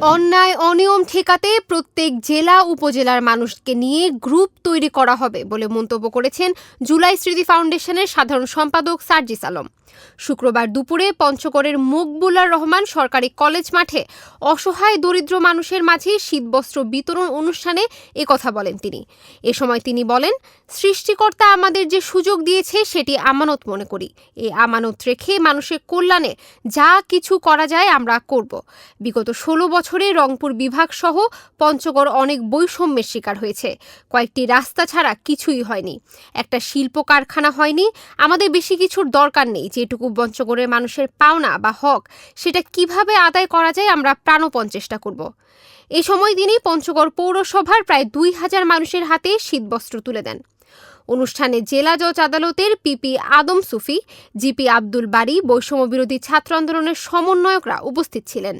অন্যায়, অনিয়ম ঠেকাতে প্রত্যেক জেলা, উপজেলার মানুষকে নিয়ে গ্রুপ তৈরি করা হবে বলে মন্তব্য করেছেন জুলাই স্মৃতি ফাউন্ডেশনের সাধারণ সম্পাদক সার্জিস আলম। শুক্রবার দুপুরে পঞ্চগড়ের মকবুলার রহমান সরকারি কলেজ মাঠে অসহায় দরিদ্র মানুষের মাঝে শীতবস্ত্র বিতরণ অনুষ্ঠানে একথা বলেন তিনি। এ সময় তিনি বলেন, সৃষ্টিকর্তা আমাদের যে সুযোগ দিয়েছে সেটি আমানত মনে করি। এই আমানত রেখে মানুষের কল্যাণে যা কিছু করা যায় আমরা করব। বিগত ষোলো বছরে রংপুর বিভাগ সহ পঞ্চগড় অনেক বৈষম্যের শিকার হয়েছে। কয়েকটি রাস্তা ছাড়া কিছুই হয়নি। একটা শিল্প কারখানা হয়নি। আমাদের বেশি কিছুর দরকার নেই। যেটুকু পঞ্চগড়ের মানুষের পাওনা বা হক, সেটা কীভাবে আদায় করা যায় আমরা প্রাণপণ চেষ্টা করব। এ সময় তিনি পঞ্চগড় পৌরসভার প্রায় দুই হাজার মানুষের হাতে শীতবস্ত্র তুলে দেন। অনুষ্ঠানে জেলা জজ আদালতের পিপি আদম সুফি জিপি আব্দুল বাড়ি বৈষম্য বিরোধী ছাত্র আন্দোলনের সমন্বয়করা উপস্থিত ছিলেন।